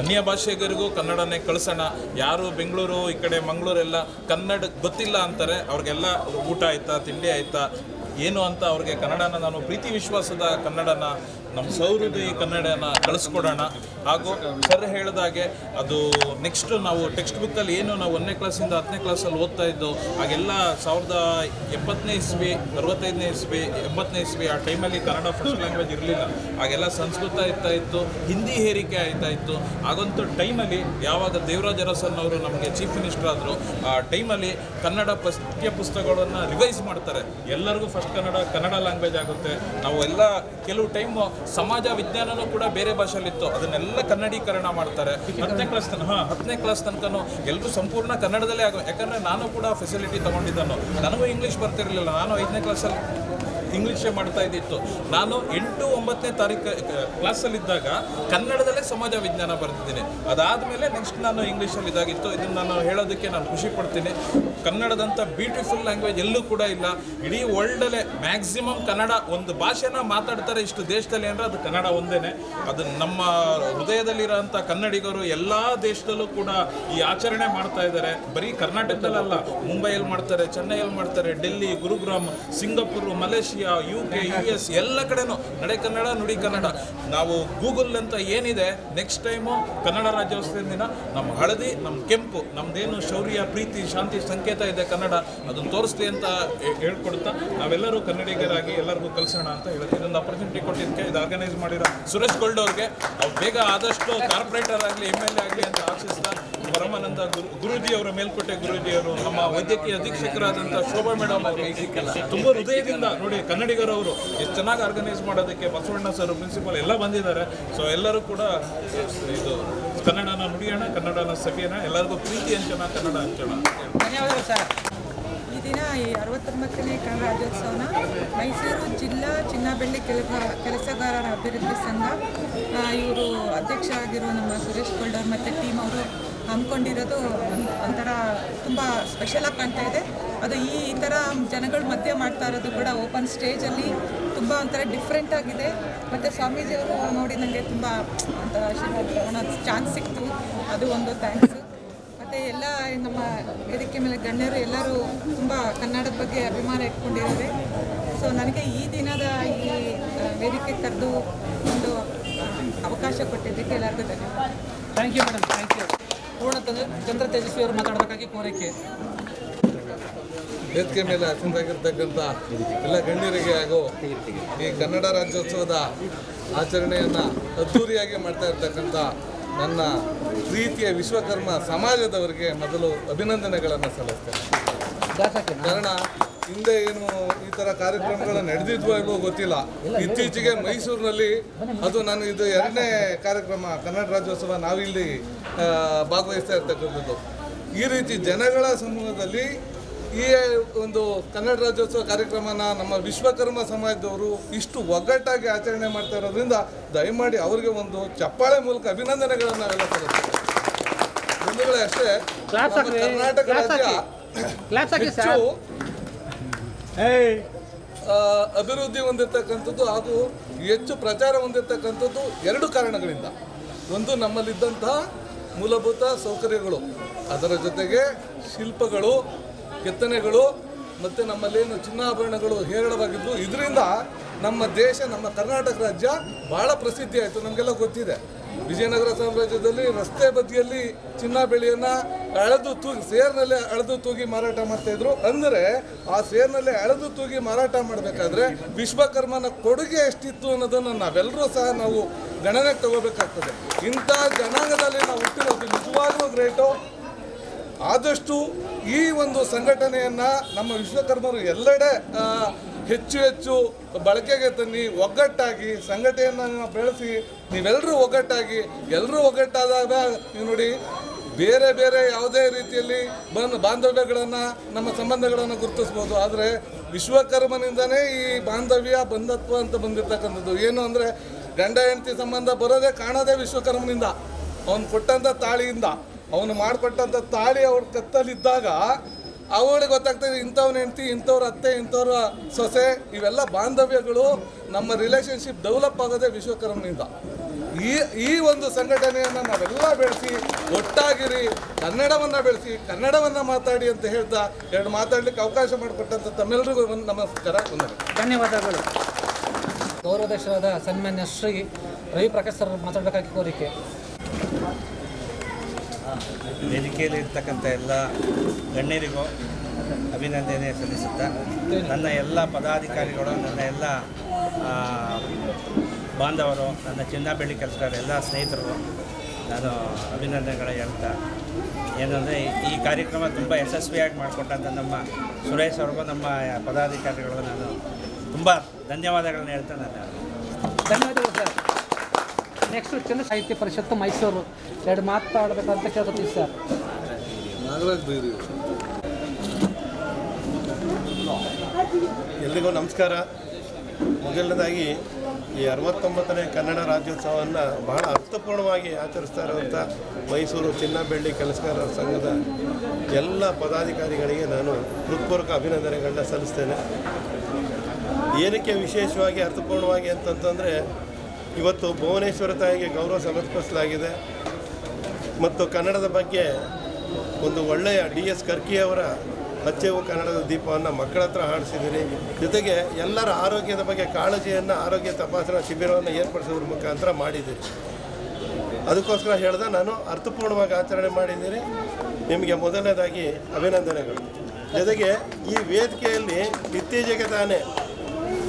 S4: ಅನ್ಯ ಭಾಷೆಗರಿಗೂ ಕನ್ನಡನೇ ಕಳಿಸೋಣ. ಯಾರು ಬೆಂಗಳೂರು ಈ ಕಡೆ ಮಂಗಳೂರೆಲ್ಲ ಕನ್ನಡ ಗೊತ್ತಿಲ್ಲ ಅಂತಾರೆ ಅವ್ರಿಗೆಲ್ಲ ಊಟ ಆಯ್ತಾ ತಿಂಡಿ ಆಯ್ತಾ ಏನು ಅಂತ ಅವ್ರಿಗೆ ಕನ್ನಡನ ನಾನು ಪ್ರೀತಿ ವಿಶ್ವಾಸದ ಕನ್ನಡನ ನಮ್ಮ ಸೌಹೃದಯ ಕನ್ನಡನ ಕಳಿಸ್ಕೊಡೋಣ. ಹಾಗೂ ಸರ್ ಹೇಳಿದಾಗೆ ಅದು ನೆಕ್ಸ್ಟ್ ನಾವು ಟೆಕ್ಸ್ಟ್ ಬುಕ್ಕಲ್ಲಿ ಏನು ನಾವು ಒಂದನೇ ಕ್ಲಾಸಿಂದ ಹತ್ತನೇ ಕ್ಲಾಸಲ್ಲಿ ಓದ್ತಾ ಇದ್ದು ಹಾಗೆಲ್ಲ ಸಾವಿರದ ಎಪ್ಪತ್ತನೇ ಇಸ್ವಿ, ಅರವತ್ತೈದನೇ ಇಸ್ವಿ, ಎಂಬತ್ತನೇ ಇಸ್ವಿ ಆ ಟೈಮಲ್ಲಿ ಕನ್ನಡ ಫಸ್ಟ್ ಲ್ಯಾಂಗ್ವೇಜ್ ಇರಲಿಲ್ಲ. ಹಾಗೆಲ್ಲ ಸಂಸ್ಕೃತ ಇರ್ತಾ ಇತ್ತು, ಹಿಂದಿ ಹೇರಿಕೆ ಆಯ್ತಾ ಇತ್ತು. ಹಾಗಂತೂ ಟೈಮಲ್ಲಿ ಯಾವಾಗ ದೇವರಾಜ ಅರಸನ್ ಅವರು ನಮಗೆ ಚೀಫ್ ಮಿನಿಸ್ಟರ್ ಆದರು, ಆ ಟೈಮಲ್ಲಿ ಕನ್ನಡ ಪಠ್ಯ ಪುಸ್ತಕಗಳನ್ನು ರಿವೈಸ್ ಮಾಡ್ತಾರೆ. ಎಲ್ಲರಿಗೂ ಫಸ್ಟ್ ಕನ್ನಡ ಕನ್ನಡ ಲ್ಯಾಂಗ್ವೇಜ್ ಆಗುತ್ತೆ. ನಾವು ಎಲ್ಲ ಕೆಲವು ಟೈಮ್ ಸಮಾಜ ವಿಜ್ಞಾನನೂ ಕೂಡ ಬೇರೆ ಭಾಷೆಯಲ್ಲಿತ್ತು. ಅದನ್ನೆಲ್ಲ ಕನ್ನಡೀಕರಣ ಮಾಡ್ತಾರೆ. ಹತ್ತನೇ ಕ್ಲಾಸ್ ತನಕ ಹಾಂ, ಹತ್ತನೇ ಕ್ಲಾಸ್ ತನಕನೂ ಎಲ್ಲರೂ ಸಂಪೂರ್ಣ ಕನ್ನಡದಲ್ಲೇ ಆಗೋ ಯಾಕಂದರೆ ನಾನು ಕೂಡ ಫೆಸಿಲಿಟಿ ತೊಗೊಂಡಿದ್ದಾನು ನನಗೂ ಇಂಗ್ಲೀಷ್ ಬರ್ತಿರಲಿಲ್ಲ. ನಾನು ಐದನೇ ಕ್ಲಾಸಲ್ಲಿ ಇಂಗ್ಲೀಷೇ ಮಾಡ್ತಾ ಇದ್ದಿತ್ತು. ನಾನು ಎಂಟು ಒಂಬತ್ತನೇ ತಾರೀಕು ಕ್ಲಾಸಲ್ಲಿದ್ದಾಗ ಕನ್ನಡದಲ್ಲೇ ಸಮಾಜ ವಿಜ್ಞಾನ ಬರೆದಿದ್ದೀನಿ. ಅದಾದಮೇಲೆ ನೆಕ್ಸ್ಟ್ ನಾನು ಇಂಗ್ಲೀಷಲ್ಲಿ ಇದಾಗಿತ್ತು. ಇದನ್ನು ನಾನು ಹೇಳೋದಕ್ಕೆ ನಾನು ಖುಷಿ ಪಡ್ತೀನಿ. ಕನ್ನಡದಂಥ ಬ್ಯೂಟಿಫುಲ್ ಲ್ಯಾಂಗ್ವೇಜ್ ಎಲ್ಲೂ ಕೂಡ ಇಲ್ಲ. ಇಡೀ ವರ್ಲ್ಡಲ್ಲೇ ಮ್ಯಾಕ್ಸಿಮಮ್ ಕನ್ನಡ ಒಂದು ಭಾಷೆನ ಮಾತಾಡ್ತಾರೆ ಇಷ್ಟು ದೇಶದಲ್ಲಿ ಅಂದರೆ ಅದು ಕನ್ನಡ ಒಂದೇ ಅದು ನಮ್ಮ ಹೃದಯದಲ್ಲಿರೋಂಥ ಕನ್ನಡಿಗರು ಎಲ್ಲ ದೇಶದಲ್ಲೂ ಕೂಡ ಈ ಆಚರಣೆ ಮಾಡ್ತಾ ಇದ್ದಾರೆ. ಬರೀ ಕರ್ನಾಟಕದಲ್ಲಲ್ಲ, ಮುಂಬೈಯಲ್ಲಿ ಮಾಡ್ತಾರೆ, ಚೆನ್ನೈಯಲ್ಲಿ ಮಾಡ್ತಾರೆ, Delhi, Gurugram, Singapore, Malaysia U K U S ಎಲ್ಲ ಕಡೆನೂ, ನಡೆ ಕನ್ನಡ, ನುಡಿ ಕನ್ನಡ. ನಾವು ಗೂಗಲ್ ಅಂತ ಏನಿದೆ ನೆಕ್ಸ್ಟ್ ಟೈಮು ಕನ್ನಡ ರಾಜ್ಯೋತ್ಸವದ ದಿನ, ನಮ್ಮ ಹಳದಿ, ನಮ್ಮ ಕೆಂಪು ನಮ್ಮದೇನು ಶೌರ್ಯ, ಪ್ರೀತಿ, ಶಾಂತಿ, ಸಂಕೇತ ಇದೆ ಕನ್ನಡ, ಅದನ್ನು ತೋರಿಸ್ತೀವಿ ಅಂತ ಹೇಳ್ಕೊಡ್ತಾ ನಾವೆಲ್ಲರೂ ಕನ್ನಡಿಗರಾಗಿ ಎಲ್ಲರಿಗೂ ಕಲಿಸೋಣ ಅಂತ ಹೇಳಿ ಇದೊಂದು ಅಪರ್ಚುನಿಟಿ ಕೊಟ್ಟಿದ್ದಕ್ಕೆ ಇದು ಆರ್ಗನೈಸ್ ಮಾಡಿರೋ ಸುರೇಶ್ ಗೋಲ್ಡ್ ಅವ್ರಿಗೆ ಅವ್ರು ಬೇಗ ಆದಷ್ಟು ಕಾರ್ಪೊರೇಟರ್ ಆಗಲಿ ಎಂ ಎಲ್ ಎ ಆಗಲಿ ಅಂತ ಆಶಿಸ್ತಾ, ಪರಮಾನಂದ ಗುರು ಗುರೂಜಿ ಅವರ ಮೇಲ್ಕೋಟೆ ಗುರುಜಿಯವರು, ನಮ್ಮ ವೈದ್ಯಕೀಯ ಅಧೀಕ್ಷಕರಾದಂಥ ಶೋಭಾ ಮೇಡಮ್ ಅವರು ತುಂಬ ಹೃದಯದಿಂದ ನೋಡಿ ಕನ್ನಡಿಗರವರು ಎಷ್ಟು ಚೆನ್ನಾಗಿ ಆರ್ಗನೈಸ್ ಮಾಡೋದಕ್ಕೆ ಬಸವಣ್ಣ ಸರ್ ಪ್ರಿನ್ಸಿಪಲ್ ಎಲ್ಲ ಬಂದಿದ್ದಾರೆ. ಸೊ ಎಲ್ಲರೂ ಕೂಡ, ಇದು, ಕನ್ನಡನ ನುಡಿಯೋಣ, ಕನ್ನಡನ ಸವಿಯೋಣ, ಎಲ್ಲರಿಗೂ ಪ್ರೀತಿ ಹಂಚೋಣ ಕನ್ನಡ ಹಂಚೋಣ.
S2: ಧನ್ಯವಾದಗಳು ಸರ್
S5: ಈ ದಿನ ಈ ಅರವತ್ತೊಂಬತ್ತನೇ ಕನ್ನಡ ರಾಜ್ಯೋತ್ಸವನ ಮೈಸೂರು ಜಿಲ್ಲಾ ಚಿನ್ನ ಬೆಳ್ಳಿ ಕೆಲಸ, ಕೆಲಸಗಾರರ ಅಭಿವೃದ್ಧಿ ಸಂಘ ಇವರು ಅಧ್ಯಕ್ಷ ಆಗಿರೋ ನಮ್ಮ ಸುರೇಶ್ ಗೋಲ್ಡರ್ ಮತ್ತು ಟೀಮ್ ಅವರು ಹಮ್ಮಿಕೊಂಡಿರೋದು ಒಂಥರ ತುಂಬ ಸ್ಪೆಷಲಾಗಿ ಕಾಣ್ತಾ ಇದೆ. ಅದು ಈ ಥರ ಜನಗಳ ಮಧ್ಯೆ ಮಾಡ್ತಾ ಇರೋದು ಕೂಡ ಓಪನ್ ಸ್ಟೇಜಲ್ಲಿ ತುಂಬ ಒಂಥರ ಡಿಫ್ರೆಂಟ್ ಆಗಿದೆ. ಮತ್ತು ಸ್ವಾಮೀಜಿಯವರು ನೋಡಿ ನನಗೆ ತುಂಬ ಒಂಥರ ಚಾನ್ಸ್ ಸಿಕ್ತು. ಅದು ಒಂದು ಥ್ಯಾಂಕ್ಸ್ ಮತ್ತು ಎಲ್ಲ ನಮ್ಮ ವೇದಿಕೆ ಮೇಲೆ ಗಣ್ಯರು ಎಲ್ಲರೂ ತುಂಬ ಕನ್ನಡದ ಬಗ್ಗೆ ಅಭಿಮಾನ ಇಟ್ಕೊಂಡಿದ್ದಾರೆ. ಸೊ ನನಗೆ ಈ ದಿನದ ಈ ವೇದಿಕೆ ಕರೆದು ಒಂದು ಅವಕಾಶ ಕೊಟ್ಟಿದ್ದಕ್ಕೆ ಎಲ್ಲರಿಗೂ ಧನ್ಯವಾದ.
S2: Thank you madam thank you Poorna Chandra- Tejaswi ಅವರು ಮಾತಾಡಬೇಕಾಗಿ ಕೋರಿಕೆ.
S6: ವೇದಿಕೆ ಮೇಲೆ ಹಾಕಿದಾಗಿರ್ತಕ್ಕಂಥ ಎಲ್ಲ ಗಣ್ಯರಿಗೆ ಹಾಗೂ ಈ ಕನ್ನಡ ರಾಜ್ಯೋತ್ಸವದ ಆಚರಣೆಯನ್ನು ಅದ್ದೂರಿಯಾಗಿ ಮಾಡ್ತಾ ಇರ್ತಕ್ಕಂಥ ನನ್ನ ಪ್ರೀತಿಯ ವಿಶ್ವಕರ್ಮ ಸಮಾಜದವರಿಗೆ ಮೊದಲು ಅಭಿನಂದನೆಗಳನ್ನು ಸಲ್ಲಿಸ್ತೇನೆ. ಕಾರಣ, ಹಿಂದೆ ಏನು ಈ ಥರ ಕಾರ್ಯಕ್ರಮಗಳು ನಡೆದಿದ್ವೋ ಇಲ್ವೋ ಗೊತ್ತಿಲ್ಲ. ಇತ್ತೀಚೆಗೆ ಮೈಸೂರಿನಲ್ಲಿ ಅದು ನಾನು ಇದು ಎರಡನೇ ಕಾರ್ಯಕ್ರಮ, ಕನ್ನಡ ರಾಜ್ಯೋತ್ಸವ ನಾವಿಲ್ಲಿ ಭಾಗವಹಿಸ್ತಾ ಇರ್ತಕ್ಕಂಥದ್ದು. ಈ ರೀತಿ ಜನಗಳ ಸಮೂಹದಲ್ಲಿ ಈ ಒಂದು ಕನ್ನಡ ರಾಜ್ಯೋತ್ಸವ ಕಾರ್ಯಕ್ರಮನ ನಮ್ಮ ವಿಶ್ವಕರ್ಮ ಸಮಾಜದವರು ಇಷ್ಟು ಒಗ್ಗಟ್ಟಾಗಿ ಆಚರಣೆ ಮಾಡ್ತಾ ಇರೋದ್ರಿಂದ ದಯಮಾಡಿ ಅವರಿಗೆ ಒಂದು ಚಪ್ಪಾಳೆ ಮೂಲಕ ಅಭಿನಂದನೆಗಳನ್ನು ನಾವೆಲ್ಲ ಬಂಧುಗಳೇ ಅಷ್ಟೇ. ಕರ್ನಾಟಕ ರಾಜ್ಯ ಹೆಚ್ಚು ಅಭಿವೃದ್ಧಿ ಹೊಂದಿರತಕ್ಕಂಥದ್ದು ಹಾಗೂ ಹೆಚ್ಚು ಪ್ರಚಾರ ಹೊಂದಿರತಕ್ಕಂಥದ್ದು ಎರಡು ಕಾರಣಗಳಿಂದ. ಒಂದು ನಮ್ಮಲ್ಲಿದ್ದಂತಹ ಮೂಲಭೂತ ಸೌಕರ್ಯಗಳು ಅದರ ಜೊತೆಗೆ ಶಿಲ್ಪಗಳು ಕೆತ್ತನೆಗಳು ಮತ್ತು ನಮ್ಮಲ್ಲೇನು ಚಿನ್ನಾಭರಣಗಳು ಹೇರಳವಾಗಿದ್ದು ಇದರಿಂದ ನಮ್ಮ ದೇಶ, ನಮ್ಮ ಕರ್ನಾಟಕ ರಾಜ್ಯ ಭಾಳ ಪ್ರಸಿದ್ಧಿ ಆಯಿತು. ನಮಗೆಲ್ಲ ಗೊತ್ತಿದೆ. ವಿಜಯನಗರ ಸಾಮ್ರಾಜ್ಯದಲ್ಲಿ ರಸ್ತೆ ಬದಿಯಲ್ಲಿ ಚಿನ್ನ ಬೆಳೆಯನ್ನು ಅಳೆದು ತೂಗಿ, ಸೇರ್ನಲ್ಲೇ ಅಳೆದು ತೂಗಿ ಮಾರಾಟ ಮಾಡ್ತಾಯಿದ್ರು ಅಂದರೆ ಆ ಸೇರ್ನಲ್ಲೇ ಅಳೆದು ತೂಗಿ ಮಾರಾಟ ಮಾಡಬೇಕಾದ್ರೆ ವಿಶ್ವಕರ್ಮನ ಕೊಡುಗೆ ಎಷ್ಟಿತ್ತು ಅನ್ನೋದನ್ನು ನಾವೆಲ್ಲರೂ ಸಹ ನಾವು ಗಣನೆಗೆ ತಗೋಬೇಕಾಗ್ತದೆ. ಇಂಥ ಜನಾಂಗದಲ್ಲಿ ನಾವು ಹುಟ್ಟಿರೋದು ನಿಜವಾಗ್ಲೂ ಗ್ರೇಟು? ಆದಷ್ಟು ಈ ಒಂದು ಸಂಘಟನೆಯನ್ನು ನಮ್ಮ ವಿಶ್ವಕರ್ಮರು ಎಲ್ಲೆಡೆ ಹೆಚ್ಚು ಹೆಚ್ಚು ಬಳಕೆಗೆ ತನ್ನಿ ಒಗ್ಗಟ್ಟಾಗಿ ಸಂಘಟನೆಯನ್ನು ಬೆಳೆಸಿ ನೀವೆಲ್ಲರೂ ಒಗ್ಗಟ್ಟಾಗಿ ಎಲ್ಲರೂ ಒಗ್ಗಟ್ಟಾದಾಗ ನೀವು ನೋಡಿ ಬೇರೆ ಬೇರೆ ಯಾವುದೇ ರೀತಿಯಲ್ಲಿ ಬಂದು ಬಾಂಧವ್ಯಗಳನ್ನು, ನಮ್ಮ ಸಂಬಂಧಗಳನ್ನು ಗುರುತಿಸ್ಬೋದು. ಆದರೆ ವಿಶ್ವಕರ್ಮನಿಂದನೇ ಈ ಬಾಂಧವ್ಯ, ಬಂಧತ್ವ ಅಂತ ಬಂದಿರತಕ್ಕಂಥದ್ದು. ಏನು ಅಂದರೆ ಗಂಡ ಹೆಂಡತಿ ಸಂಬಂಧ ಬರೋದೇ ಕಾಣೋದೇ ವಿಶ್ವಕರ್ಮನಿಂದ. ಅವನು ಕೊಟ್ಟಂಥ ತಾಳಿಯಿಂದ. ಅವನು ಮಾಡಿಕೊಟ್ಟಂಥ ತಾಳಿ ಅವ್ರ ಕತ್ತಲಿದ್ದಾಗ ಅವಳಿಗೆ ಗೊತ್ತಾಗ್ತದೆ ಇಂಥವ್ನ ಹೆಂಡತಿ, ಇಂಥವ್ರ ಅತ್ತೆ, ಇಂಥವ್ರ ಸೊಸೆ, ಇವೆಲ್ಲ ಬಾಂಧವ್ಯಗಳು ನಮ್ಮ ರಿಲೇಷನ್ಶಿಪ್ ಡೆವಲಪ್ ಆಗೋದೇ ವಿಶ್ವಕರ್ಮನಿಂದ. ಈ ಈ ಒಂದು ಸಂಘಟನೆಯನ್ನು ನಾವೆಲ್ಲ ಬೆಳೆಸಿ, ಒಟ್ಟಾಗಿರಿ, ಕನ್ನಡವನ್ನು ಬೆಳೆಸಿ, ಕನ್ನಡವನ್ನು ಮಾತಾಡಿ ಅಂತ ಹೇಳ್ತಾ ಎರಡು ಮಾತಾಡಲಿಕ್ಕೆ ಅವಕಾಶ ಮಾಡಿಕೊಟ್ಟಂಥ ತಮ್ಮೆಲ್ಲರಿಗೂ ಒಂದು ನಮಸ್ಕಾರ
S2: ಧನ್ಯವಾದಗಳು. ಗೌರವಾಧ್ಯಕ್ಷರಾದ ಸನ್ಮಾನ್ಯ ಶ್ರೀ ರವಿ ಪ್ರಕಾಶ್ ಸರ್ ಮಾತಾಡಬೇಕಾಗಿ ಕೋರಿಕೆ.
S7: ವೇದಿಕೆಯಲ್ಲಿ ಇರ್ತಕ್ಕಂಥ ಎಲ್ಲ ಗಣ್ಯರಿಗೂ ಅಭಿನಂದನೆ ಸಲ್ಲಿಸುತ್ತಾ ನನ್ನ ಎಲ್ಲ ಪದಾಧಿಕಾರಿಗಳು, ನನ್ನ ಎಲ್ಲ ಬಾಂಧವರು, ನನ್ನ ಚಿನ್ನ ಬೆಳ್ಳಿ ಕೆಲಸಗಾರ ಎಲ್ಲ ಸ್ನೇಹಿತರು, ನಾನು ಅಭಿನಂದನೆಗಳ ಹೇಳ್ತಾ, ಏನಂದರೆ ಈ ಕಾರ್ಯಕ್ರಮ ತುಂಬ ಯಶಸ್ವಿಯಾಗಿ ಮಾಡಿಕೊಟ್ಟಂಥ ನಮ್ಮ ಸುರೇಶ್ ಅವ್ರಿಗೂ, ನಮ್ಮ ಪದಾಧಿಕಾರಿಗಳಿಗೂ ನಾನು ತುಂಬ ಧನ್ಯವಾದಗಳನ್ನ ಹೇಳ್ತಾ ನಾನು.
S2: ಧನ್ಯವಾದಗಳು ಸರ್. ನೆಕ್ಸ್ಟ್ ಚಂದ್ರ ಸಾಹಿತ್ಯ ಪರಿಷತ್ತು, ಮೈಸೂರು. ಎರಡು ಮಾತಾಡ್ಬೇಕಂತ ಕೇಳ್ಕೊತೀವಿ ಸರ್.
S8: ಎಲ್ರಿಗೂ ನಮಸ್ಕಾರ. ಮೊದಲನೇದಾಗಿ ಈ ಅರವತ್ತೊಂಬತ್ತನೇ ಕನ್ನಡ ರಾಜ್ಯೋತ್ಸವವನ್ನು ಬಹಳ ಅರ್ಥಪೂರ್ಣವಾಗಿ ಆಚರಿಸ್ತಾ ಇರುವಂಥ ಮೈಸೂರು ಚಿನ್ನ ಬೆಳ್ಳಿ ಕೆಲಸಗಾರರ ಸಂಘದ ಎಲ್ಲ ಪದಾಧಿಕಾರಿಗಳಿಗೆ ನಾನು ಹೃತ್ಪೂರ್ವಕ ಅಭಿನಂದನೆಗಳನ್ನ ಸಲ್ಲಿಸ್ತೇನೆ. ಏನಕ್ಕೆ ವಿಶೇಷವಾಗಿ ಅರ್ಥಪೂರ್ಣವಾಗಿ ಅಂತಂತಂದರೆ ಇವತ್ತು ಭುವನೇಶ್ವರ ತಾಯಿಗೆ ಗೌರವ ಸಮರ್ಪಿಸಲಾಗಿದೆ ಮತ್ತು ಕನ್ನಡದ ಬಗ್ಗೆ ಒಂದು ಒಳ್ಳೆಯ ಡಿ ಎಸ್ ಕರ್ಕಿ ಅವರ ಹಚ್ಚೆವು ಕನ್ನಡದ ದೀಪವನ್ನು ಮಕ್ಕಳ ಹತ್ರ ಹಾಡಿಸಿದ್ದೀರಿ. ಜೊತೆಗೆ ಎಲ್ಲರ ಆರೋಗ್ಯದ ಬಗ್ಗೆ ಕಾಳಜಿಯನ್ನು ಆರೋಗ್ಯ ತಪಾಸಣಾ ಶಿಬಿರವನ್ನು ಏರ್ಪಡಿಸೋದ್ರ ಮುಖಾಂತರ ಮಾಡಿದ್ದೀರಿ. ಅದಕ್ಕೋಸ್ಕರ ಹೇಳ್ದೆ ನಾನು ಅರ್ಥಪೂರ್ಣವಾಗಿ ಆಚರಣೆ ಮಾಡಿದ್ದೀರಿ. ನಿಮಗೆ ಮೊದಲನೇದಾಗಿ ಅಭಿನಂದನೆಗಳು. ಜೊತೆಗೆ ಈ ವೇದಿಕೆಯಲ್ಲಿ ಇತ್ತೀಚೆಗೆ ತಾನೇ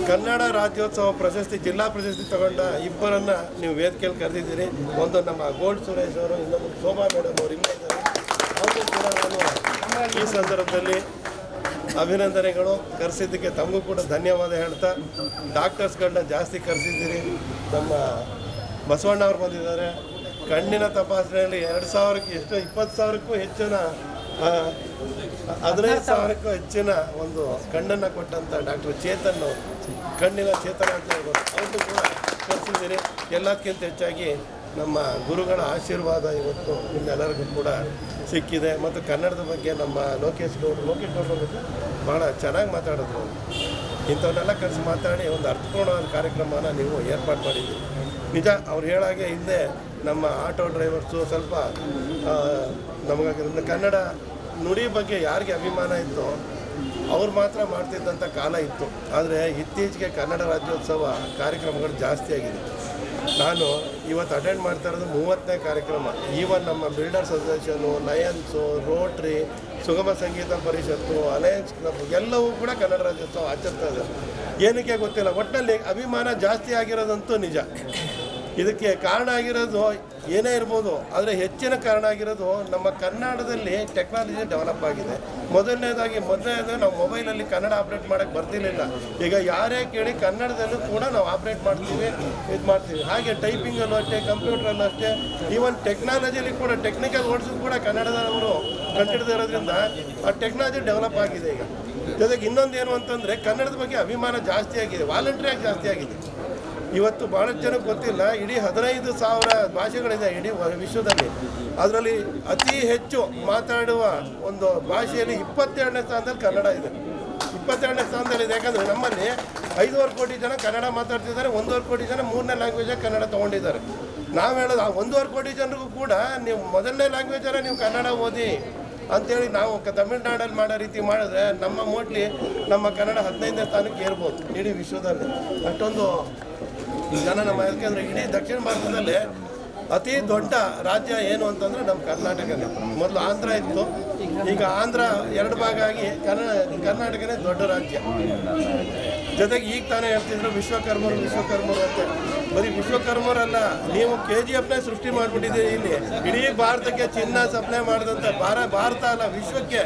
S8: ಕನ್ನಡ ರಾಜ್ಯೋತ್ಸವ ಪ್ರಶಸ್ತಿ, ಜಿಲ್ಲಾ ಪ್ರಶಸ್ತಿ ತಗೊಂಡ ಇಬ್ಬರನ್ನ ನೀವು ವೇದಿಕೆಯಲ್ಲಿ ಕರೆದಿದ್ದೀರಿ. ಒಂದು ನಮ್ಮ ಗೋಲ್ಡ್ ಸುರೇಶ್ ಅವರು, ಇನ್ನೊಂದು ಶೋಭಾ ಮೇಡಮ್ ಅವರು ಇದ್ದಾರೆ. ಅವ್ರಿಗೂ ಕೂಡ ನಾನು ಈ ಸಂದರ್ಭದಲ್ಲಿ ಅಭಿನಂದನೆಗಳು. ಕರೆಸಿದ್ದಕ್ಕೆ ತಮಗೂ ಕೂಡ ಧನ್ಯವಾದ ಹೇಳ್ತಾ ಡಾಕ್ಟರ್ಸ್ಗಳನ್ನ ಜಾಸ್ತಿ ಕರೆಸಿದ್ದೀರಿ. ನಮ್ಮ ಬಸವಣ್ಣ ಅವ್ರು ಬಂದಿದ್ದಾರೆ. ಕಣ್ಣಿನ ತಪಾಸಣೆಯಲ್ಲಿ ಎರಡು ಸಾವಿರಕ್ಕೆ ಎಷ್ಟು ಇಪ್ಪತ್ತು ಸಾವಿರಕ್ಕೂ ಹೆಚ್ಚಿನ ಹದಿನೈದು ಸಾವಿರಕ್ಕೂ ಹೆಚ್ಚಿನ ಒಂದು ಕಣ್ಣನ್ನು ಕೊಟ್ಟಂಥ ಡಾಕ್ಟರ್ ಚೇತನ್ ಅವರು. ಕಣ್ಣಿನ ಚೇತನ ಅಂತ ಹೇಳ್ಬೋದು. ಅವ್ರದ್ದು ಕೂಡ ಕಲಿಸಿದ್ದೀರಿ ಎಲ್ಲದಕ್ಕಿಂತ ಹೆಚ್ಚಾಗಿ ನಮ್ಮ ಗುರುಗಳ ಆಶೀರ್ವಾದ ಇವತ್ತು ನಿಮ್ಮೆಲ್ಲರಿಗೂ ಕೂಡ ಸಿಕ್ಕಿದೆ. ಮತ್ತು ಕನ್ನಡದ ಬಗ್ಗೆ ನಮ್ಮ ಲೋಕೇಶ್ ಗೌಡ್ರು, ಲೋಕೇಶ್ ಗೌಡ್ರ ಭಾಳ ಚೆನ್ನಾಗಿ ಮಾತಾಡಿದ್ರು. ಇಂಥವನ್ನೆಲ್ಲ ಕರೆಸಿ ಮಾತಾಡಿ ಒಂದು ಅರ್ಥಪೂರ್ಣವಾದ ಕಾರ್ಯಕ್ರಮನ ನೀವು ಏರ್ಪಾಡು ಮಾಡಿದ್ದೀರಿ. ನಿಜ, ಅವ್ರು ಹೇಳಾಗೆ ಹಿಂದೆ ನಮ್ಮ ಆಟೋ ಡ್ರೈವರ್ಸು ಸ್ವಲ್ಪ ನಮಗೆ ಕನ್ನಡ ನುಡಿ ಬಗ್ಗೆ ಯಾರಿಗೆ ಅಭಿಮಾನ ಇತ್ತೋ ಅವ್ರು ಮಾತ್ರ ಮಾಡ್ತಿದ್ದಂಥ ಕಾಲ ಇತ್ತು. ಆದರೆ ಇತ್ತೀಚೆಗೆ ಕನ್ನಡ ರಾಜ್ಯೋತ್ಸವ ಕಾರ್ಯಕ್ರಮಗಳು ಜಾಸ್ತಿ ಆಗಿದೆ. ನಾನು ಇವತ್ತು ಅಟೆಂಡ್ ಮಾಡ್ತಾ ಇರೋದು ಮೂವತ್ತನೇ ಕಾರ್ಯಕ್ರಮ. ಈವನ್ ನಮ್ಮ ಬಿಲ್ಡರ್ಸ್ ಅಸೋಸಿಯೇಷನು ಲಯನ್ಸು ರೋಟ್ರಿ ಸುಗಮ ಸಂಗೀತ ಪರಿಷತ್ತು ಅಲಯನ್ಸ್ ಕ್ಲಬ್ ಎಲ್ಲವೂ ಕೂಡ ಕನ್ನಡ ರಾಜ್ಯೋತ್ಸವ ಆಚರಿಸ್ತಾ ಇದ್ದಾರೆ ಏನಕ್ಕೆ ಗೊತ್ತಿಲ್ಲ ಒಟ್ಟಿನಲ್ಲಿ ಅಭಿಮಾನ ಜಾಸ್ತಿ ಆಗಿರೋದಂತೂ ನಿಜ. ಇದಕ್ಕೆ ಕಾರಣ ಆಗಿರೋದು ಏನೇ ಇರ್ಬೋದು, ಆದರೆ ಹೆಚ್ಚಿನ ಕಾರಣ ಆಗಿರೋದು ನಮ್ಮ ಕನ್ನಡದಲ್ಲಿ ಟೆಕ್ನಾಲಜಿ ಡೆವಲಪ್ ಆಗಿದೆ. ಮೊದಲನೇದಾಗಿ ಮೊದಲನೇದಾಗಿ ನಾವು ಮೊಬೈಲಲ್ಲಿ ಕನ್ನಡ ಆಪ್ರೇಟ್ ಮಾಡೋಕ್ಕೆ ಬರ್ತಿರ್ಲಿಲ್ಲ. ಈಗ ಯಾರೇ ಕೇಳಿ ಕನ್ನಡದಲ್ಲೂ ಕೂಡ ನಾವು ಆಪ್ರೇಟ್ ಮಾಡ್ತೀವಿ, ಇದು ಮಾಡ್ತೀವಿ. ಹಾಗೆ ಟೈಪಿಂಗಲ್ಲೂ ಅಷ್ಟೇ ಕಂಪ್ಯೂಟ್ರಲ್ಲೂ ಅಷ್ಟೇ ಈವನ್ ಟೆಕ್ನಾಲಜಿಯಲ್ಲಿ ಕೂಡ ಟೆಕ್ನಿಕಲ್ ವರ್ಡ್ಸು ಕೂಡ ಕನ್ನಡದವರು ಕಂಡಿಡ್ದಿರೋದ್ರಿಂದ ಆ ಟೆಕ್ನಾಲಜಿ ಡೆವಲಪ್ ಆಗಿದೆ ಈಗ. ಜೊತೆಗೆ ಇನ್ನೊಂದು ಏನು ಅಂತಂದರೆ ಕನ್ನಡದ ಬಗ್ಗೆ ಅಭಿಮಾನ ಜಾಸ್ತಿ ಆಗಿದೆ ವಾಲಂಟ್ರಿಯಾಗಿ ಜಾಸ್ತಿ ಆಗಿದೆ. ಇವತ್ತು ಭಾಳಷ್ಟು ಜನಕ್ಕೆ ಗೊತ್ತಿಲ್ಲ. ಇಡೀ ಹದಿನೈದು ಸಾವಿರ ಭಾಷೆಗಳಿದೆ ಇಡೀ ವಿಶ್ವದಲ್ಲಿ. ಅದರಲ್ಲಿ ಅತಿ ಹೆಚ್ಚು ಮಾತಾಡುವ ಒಂದು ಭಾಷೆಯಲ್ಲಿ ಇಪ್ಪತ್ತೆರಡನೇ ಸ್ಥಾನದಲ್ಲಿ ಕನ್ನಡ ಇದೆ. ಇಪ್ಪತ್ತೆರಡನೇ ಸ್ಥಾನದಲ್ಲಿದೆ ಯಾಕಂದರೆ ನಮ್ಮಲ್ಲಿ ಐದೂವರೆ ಕೋಟಿ ಜನ ಕನ್ನಡ ಮಾತಾಡ್ತಿದ್ದಾರೆ. ಒಂದೂವರೆ ಕೋಟಿ ಜನ ಮೂರನೇ ಲ್ಯಾಂಗ್ವೇಜಾಗಿ ಕನ್ನಡ ತೊಗೊಂಡಿದ್ದಾರೆ. ನಾವು ಹೇಳೋದು, ಆ ಒಂದೂವರೆ ಕೋಟಿ ಜನರಿಗೂ ಕೂಡ ನೀವು ಮೊದಲನೇ ಲ್ಯಾಂಗ್ವೇಜಲ್ಲಿ ನೀವು ಕನ್ನಡ ಓದಿ ಅಂತೇಳಿ ನಾವು ತಮಿಳ್ನಾಡಲ್ಲಿ ಮಾಡೋ ರೀತಿ ಮಾಡಿದ್ರೆ ನಮ್ಮ ಮೋಟ್ಲಿ ನಮ್ಮ ಕನ್ನಡ ಹದಿನೈದನೇ ಸ್ಥಾನಕ್ಕೆ ಏರ್ಬೋದು ಇಡೀ ವಿಶ್ವದಲ್ಲಿ. ಅಷ್ಟೊಂದು ಜನ ನಮ್ಮ ಯಾಕೆಂದರೆ ಇಡೀ ದಕ್ಷಿಣ ಭಾರತದಲ್ಲಿ ಅತಿ ದೊಡ್ಡ ರಾಜ್ಯ ಏನು ಅಂತಂದರೆ ನಮ್ಮ ಕರ್ನಾಟಕನೇ ಮೊದಲು ಆಂಧ್ರ ಇತ್ತು. ಈಗ ಆಂಧ್ರ ಎರಡು ಭಾಗ ಆಗಿ ಕರ್ನಾಟಕನೇ ದೊಡ್ಡ ರಾಜ್ಯ. ಜೊತೆಗೆ ಈಗ ತಾನೇ ಹೇಳ್ತಿದ್ರು ವಿಶ್ವಕರ್ಮರು ವಿಶ್ವಕರ್ಮರು ಅಂತ. ಬರೀ ವಿಶ್ವಕರ್ಮರಲ್ಲ, ನೀವು ಕೆ ಜಿ ಎಫ್ನೇ ಸೃಷ್ಟಿ ಮಾಡಿಬಿಟ್ಟಿದ್ದೀರಿ ಇಲ್ಲಿ. ಇಡೀ ಭಾರತಕ್ಕೆ ಚಿನ್ನ ಸಪ್ಲೈ ಮಾಡಿದಂಥ ಭಾರ, ಭಾರತ ಅಲ್ಲ, ವಿಶ್ವಕ್ಕೆ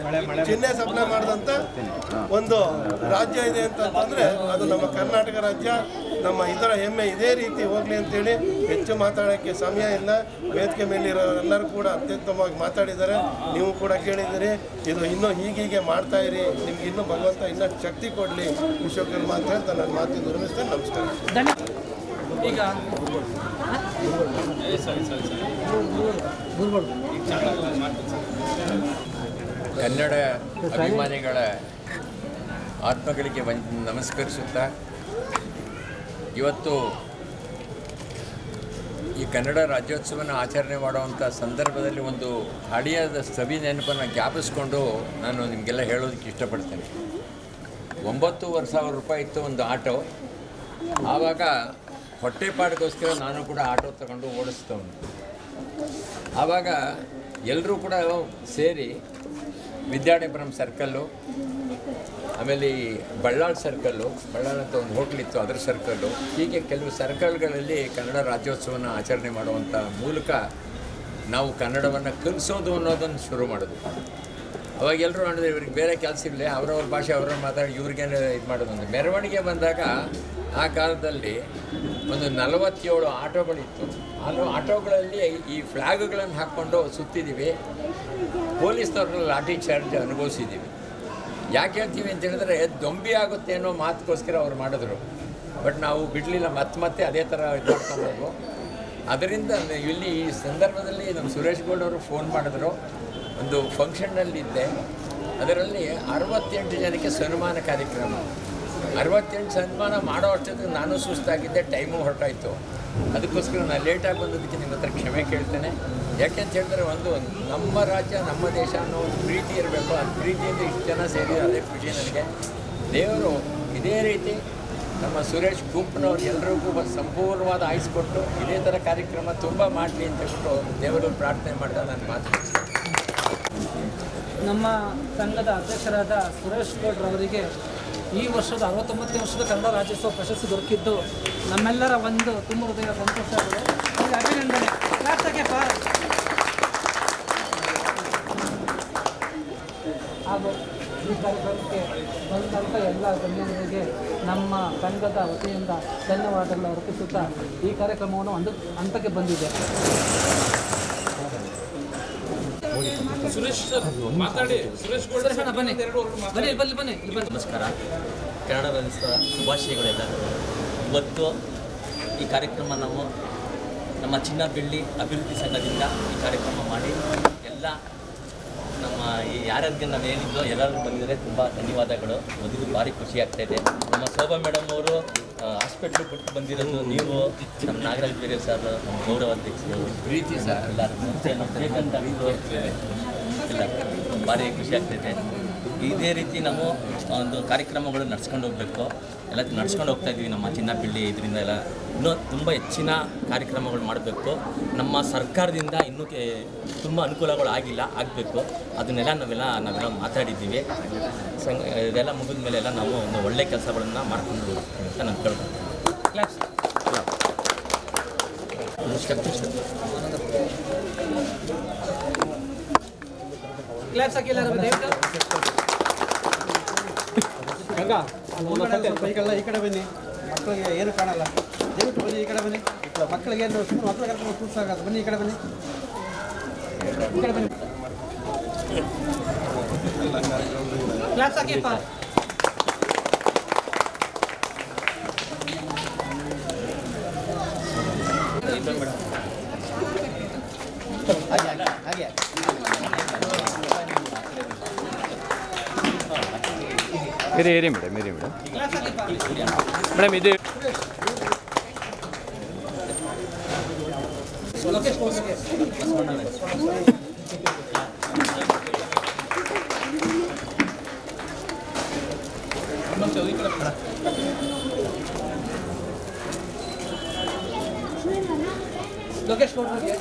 S8: ಚಿನ್ನ ಸಪ್ಲೈ ಮಾಡಿದಂಥ ಒಂದು ರಾಜ್ಯ ಇದೆ ಅಂತಂತಂದರೆ ಅದು ನಮ್ಮ ಕರ್ನಾಟಕ ರಾಜ್ಯ. ನಮ್ಮ ಇದರ ಹೆಮ್ಮೆ ಇದೇ ರೀತಿ ಹೋಗಲಿ ಅಂತೇಳಿ ಹೆಚ್ಚು ಮಾತಾಡೋಕ್ಕೆ ಸಮಯ ಇಲ್ಲ. ವೇದಿಕೆ ಮೇಲಿರೋ ಎಲ್ಲರೂ ಕೂಡ ಅತ್ಯುತ್ತಮವಾಗಿ ಮಾತಾಡಿದ್ದಾರೆ. ನೀವು ಕೂಡ ಕೇಳಿದ್ದೀರಿ. ಇದು ಇನ್ನೂ ಹೀಗೀಗೆ ಮಾಡ್ತಾ ಇರಿ. ನಿಮ್ಗೆ ಇನ್ನೂ ಭಗವಂತ ಇನ್ನಷ್ಟು ಶಕ್ತಿ ಕೊಡಲಿ. ವಿಶ್ವಕರ್ಮ ಅಂತ ಹೇಳ್ತಾ ನನ್ನ ಮಾತು ದುರ್ಮಿಸ್ತೇನೆ ನಮಸ್ಕಾರ.
S2: ಈಗ
S9: ಕನ್ನಡ ಅಭಿಮಾನಿಗಳ ಆತ್ಮಗಳಿಗೆ ನಮಸ್ಕರಿಸುತ್ತಾ ಇವತ್ತು ಈ ಕನ್ನಡ ರಾಜ್ಯೋತ್ಸವನ ಆಚರಣೆ ಮಾಡುವಂಥ ಸಂದರ್ಭದಲ್ಲಿ ಒಂದು ಹಳೆಯದ ಸವಿ ನೆನಪನ್ನು ಜ್ಞಾಪಿಸ್ಕೊಂಡು ನಾನು ನಿಮಗೆಲ್ಲ ಹೇಳೋದಕ್ಕೆ ಇಷ್ಟಪಡ್ತೇನೆ. ಒಂಬತ್ತೂವರೆ ಸಾವಿರ ರೂಪಾಯಿ ಇತ್ತು ಒಂದು ಆಟೋ. ಆವಾಗ ಹೊಟ್ಟೆಪಾಡಿಗೋಸ್ಕರ ನಾನು ಕೂಡ ಆಟೋ ತಗೊಂಡು ಓಡಿಸ್ತವನು ಆವಾಗ ಎಲ್ಲರೂ ಕೂಡ ಸೇರಿ ವಿದ್ಯಾಡಿಪುರಂ ಸರ್ಕಲ್ಲು ಆಮೇಲೆ ಈ ಬಳ್ಳಾಳ್ ಸರ್ಕಲ್ಲು, ಬಳ್ಳಾಳ ಅಂತ ಒಂದು ಹೋಟ್ಲ್ ಇತ್ತು ಅದರ ಸರ್ಕಲ್ಲು, ಹೀಗೆ ಕೆಲವು ಸರ್ಕಲ್ಗಳಲ್ಲಿ ಕನ್ನಡ ರಾಜ್ಯೋತ್ಸವನ ಆಚರಣೆ ಮಾಡುವಂಥ ಮೂಲಕ ನಾವು ಕನ್ನಡವನ್ನು ಕಲಿಸೋದು ಅನ್ನೋದನ್ನು ಶುರು ಮಾಡೋದು ಅವಾಗ ಎಲ್ಲರೂ ಮಾಡಿದ್ರೆ ಇವ್ರಿಗೆ ಬೇರೆ ಕೆಲಸ ಇರಲಿ, ಅವರವ್ರ ಭಾಷೆ, ಅವ್ರವ್ರು ಮಾತಾಡಿ ಇವ್ರಿಗೇನೆ ಇದು ಮಾಡೋದು ಒಂದು ಮೆರವಣಿಗೆ ಬಂದಾಗ ಆ ಕಾಲದಲ್ಲಿ ಒಂದು ನಲವತ್ತೇಳು ಆಟೋಗಳಿತ್ತು. ಅದು ಆಟೋಗಳಲ್ಲಿ ಈ ಫ್ಲ್ಯಾಗ್ಗಳನ್ನು ಹಾಕ್ಕೊಂಡು ಸುತ್ತಿದ್ದೀವಿ. ಪೊಲೀಸ್ನವ್ರನ್ನ ಲಾಠಿ ಚಾರ್ಜ್ ಅನುಭವಿಸಿದ್ದೀವಿ. ಯಾಕೆ ಹೇಳ್ತೀವಿ ಅಂತ ಹೇಳಿದ್ರೆ ದೊಂಬಿ ಆಗುತ್ತೆ ಅನ್ನೋ ಮಾತುಗೋಸ್ಕರ ಅವ್ರು ಮಾಡಿದ್ರು. ಬಟ್ ನಾವು ಬಿಡಲಿಲ್ಲ ಮತ್ತೆ ಮತ್ತೆ ಅದೇ ಥರ ಇದು ಅದರಿಂದ ಇಲ್ಲಿ ಈ ಸಂದರ್ಭದಲ್ಲಿ ನಮ್ಮ ಸುರೇಶ್ ಗೌಡ್ ಅವರು ಫೋನ್ ಮಾಡಿದ್ರು. ಒಂದು ಫಂಕ್ಷನ್ನಲ್ಲಿದ್ದೆ ಅದರಲ್ಲಿ ಅರವತ್ತೆಂಟು ಜನಕ್ಕೆ ಸನ್ಮಾನ ಕಾರ್ಯಕ್ರಮ. ಅರವತ್ತೆಂಟು ಸನ್ಮಾನ ಮಾಡೋ ಅಷ್ಟೊತ್ತಿಗೆ ನಾನು ಸುಸ್ತಾಗಿದ್ದೆ ಟೈಮು ಹೊರಟಾಯಿತು. ಅದಕ್ಕೋಸ್ಕರ ನಾನು ಲೇಟಾಗಿ ಬಂದದಕ್ಕೆ ನಿಮ್ಮ ಹತ್ರ ಕ್ಷಮೆ ಕೇಳ್ತೇನೆ. ಯಾಕೆಂತ ಹೇಳಿದ್ರೆ ಒಂದು ನಮ್ಮ ರಾಜ್ಯ, ನಮ್ಮ ದೇಶ ಅನ್ನೋ ಒಂದು ಪ್ರೀತಿ ಇರಬೇಕು. ಆ ಪ್ರೀತಿಯಿಂದ ಇಷ್ಟು ಜನ ಸೇರಿ ಅದೇ ಖುಷಿ ನನಗೆ. ದೇವರು ಇದೇ ರೀತಿ ನಮ್ಮ ಸುರೇಶ್ ಗುಂಪಿನವ್ರು ಎಲ್ರಿಗೂ ಒಂದು ಸಂಪೂರ್ಣವಾದ ಆಯ್ಸ್ಕೊಟ್ಟು ಇದೇ ಥರ ಕಾರ್ಯಕ್ರಮ ತುಂಬ ಮಾಡಲಿ ಅಂತ ಹೇಳ್ಬಿಟ್ಟು ದೇವರು ಪ್ರಾರ್ಥನೆ ಮಾಡ್ತಾ ನಾನು ಮಾತು.
S2: ನಮ್ಮ ಸಂಘದ ಅಧ್ಯಕ್ಷರಾದ ಸುರೇಶ್ ಗೌಡ್ರವರಿಗೆ ಈ ವರ್ಷದ ಅರವತ್ತೊಂಬತ್ತನೇ ವರ್ಷದ ಕನ್ನಡ ರಾಜ್ಯೋತ್ಸವ ಪ್ರಶಸ್ತಿ ದೊರಕಿದ್ದು ನಮ್ಮೆಲ್ಲರ ಒಂದು ತುಂಬ ಹೃದಯ ಸಂತೋಷ. ಆಗಿದೆ ಅಭಿನಂದನೆ. ಹಾಗೂ ಈ ಕಾರ್ಯಕ್ರಮಕ್ಕೆ ಬಂದಂಥ ಎಲ್ಲ ಗಣ್ಯರಿಗೆ ನಮ್ಮ ಸಂಘದ ವತಿಯಿಂದ ಧನ್ಯವಾದಗಳನ್ನು ಅರ್ಪಿಸುತ್ತಾ ಈ ಕಾರ್ಯಕ್ರಮವನ್ನು ಒಂದು ಹಂತಕ್ಕೆ ಬಂದಿದೆ.
S4: ಸುರೇಶ್ ಸರ್ ಮಾತಾಡಿ. ಸುರೇಶ್
S2: ಸುರೇಶ್ ಬನ್ನಿ. ಬನ್ನಿ ಬನ್ನಿ ಬನ್ನಿ
S10: ನಮಸ್ಕಾರ. ಕನ್ನಡ ರಾಜ್ಯೋತ್ಸವ ಶುಭಾಶಯಗಳೆಲ್ಲ ಇವತ್ತು ಈ ಕಾರ್ಯಕ್ರಮ ನಾವು ನಮ್ಮ ಚಿನ್ನ ಬೆಳ್ಳಿ ಅಭಿವೃದ್ಧಿ ಸಂಘದಿಂದ ಈ ಕಾರ್ಯಕ್ರಮ ಮಾಡಿ ಎಲ್ಲ ನಮ್ಮ ಈ ಯಾರ್ಯಾರಿಗೆ ನಾವು ಹೇಳಿದ್ದೋ ಎಲ್ಲರೂ ಬಂದಿದ್ದಾರೆ ತುಂಬ ಧನ್ಯವಾದಗಳು. ಮೊದಲು ಭಾರಿ ಖುಷಿ ಆಗ್ತಾ ಇದೆ. ನಮ್ಮ ಶೋಭಾ ಮೇಡಮ್ ಅವರು ಹಾಸ್ಪಿಟ್ಲ್ ಬಿಟ್ಟು ಬಂದಿರೋದು ನೀವು ನಮ್ಮ ನಾಗರಾಜ್ ಬೇರೆ ಸರ್ ನಮ್ಮ ಗೌರವ ಅಧ್ಯಕ್ಷರು
S9: ಪ್ರೀತಿ ಸರ್
S10: ಎಲ್ಲ ಭಾರಿ ಖುಷಿ ಆಗ್ತಾಯಿದೆ ತುಂಬ ಇದೇ ರೀತಿ ನಾವು ಒಂದು ಕಾರ್ಯಕ್ರಮಗಳು ನಡ್ಸ್ಕೊಂಡು ಹೋಗಬೇಕು. ಎಲ್ಲ ನಡ್ಸ್ಕೊಂಡು ಹೋಗ್ತಾ ಇದ್ದೀವಿ ನಮ್ಮ ಚಿನ್ನ ಬೆಳ್ಳಿ ಇದರಿಂದ ಎಲ್ಲ. ಇನ್ನೂ ತುಂಬ ಹೆಚ್ಚಿನ ಕಾರ್ಯಕ್ರಮಗಳು ಮಾಡಬೇಕು. ನಮ್ಮ ಸರ್ಕಾರದಿಂದ ಇನ್ನೂ ತುಂಬ ಅನುಕೂಲಗಳು ಆಗಿಲ್ಲ, ಆಗಬೇಕು. ಅದನ್ನೆಲ್ಲ ನಾವೆಲ್ಲ ನಾವೆಲ್ಲ ಮಾತಾಡಿದ್ದೀವಿ. ಸಂಘ, ಇದೆಲ್ಲ ಮುಗಿದ ಮೇಲೆ ಎಲ್ಲ ನಾವು ಒಂದು ಒಳ್ಳೆ ಕೆಲಸಗಳನ್ನು ಮಾಡ್ಕೊಂಡು ಅಂತ ನಾನು
S2: ಕ್ಲಾಪ್ಸ್ ಕ್ಲಾಪ್ಸ್ ಹಾಕಿ ಎಲ್ಲರೂ ದಯವಿಟ್ಟು
S11: ಬೈಕೆಲ್ಲ ಈ ಕಡೆ ಬನ್ನಿ ಮಕ್ಕಳಿಗೆ ಏನು ಕಾಣಲ್ಲ ದಯವಿಟ್ಟು ಬನ್ನಿ ಈ ಕಡೆ ಬನ್ನಿ ಮಕ್ಕಳಿಗೆ ಏನು ಸುಮ್ಮನೆ ಮಕ್ಕಳು ಕರ್ಕೊಂಡು ಕೂರ್ಸಾಗದು ಬನ್ನಿ ಈ ಕಡೆ ಬನ್ನಿ ಈ ಕಡೆ ಬನ್ನಿ
S2: ಕ್ಲಾಪ್ಸ್ ಹಾಕಿಪ್ಪ
S1: ಇರಿ ಇರಿ ಮೇಡಮ್ ಇರಿ ಮೇಡಮ್
S2: ಕ್ಲಾಪ್ಸ್ ಹಾಕಿಪ್ಪ
S1: ಮೇಡಮ್ ಇದು
S2: ಲೊಕೇಶ್ ಹೋಗ್ಬೇಕು ಲೊಕೇಶ್ ಹೋಗ್ಬೇಕು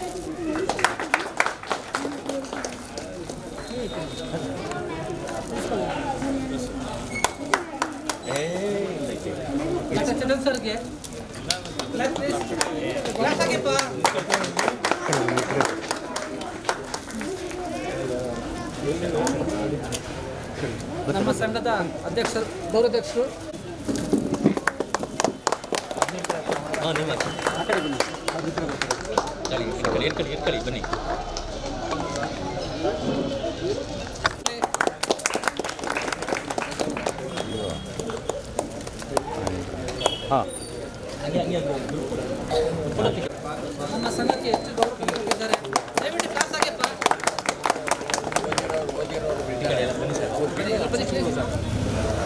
S2: ಡಾಕ್ಟರ್ ಚಂದನ್ ಸರ್ಗೆ. ನಮ್ಮ ಸಂಘದ ಅಧ್ಯಕ್ಷರು ಗೌರವಾಧ್ಯಕ್ಷರು
S10: ಬನ್ನಿ.
S1: Uh,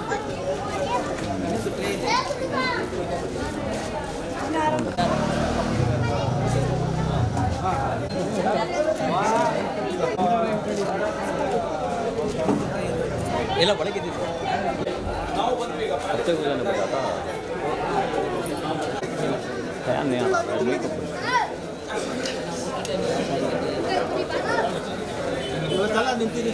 S10: ಎಲ್ಲ ಒಳಗಿದ್ದೀವಿ
S1: ಹತ್ತು ಜನ ಬರೋದ ಫ್ಯಾನ್
S11: ಇವತ್ತೆಲ್ಲ ನಿಂತೀನಿ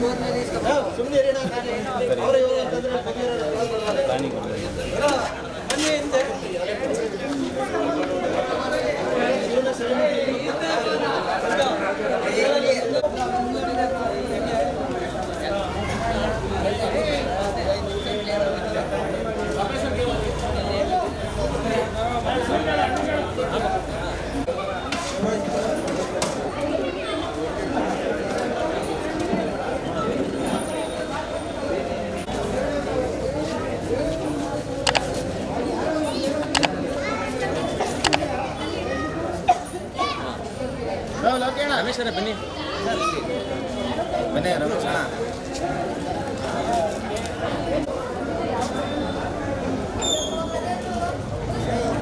S2: ಏ,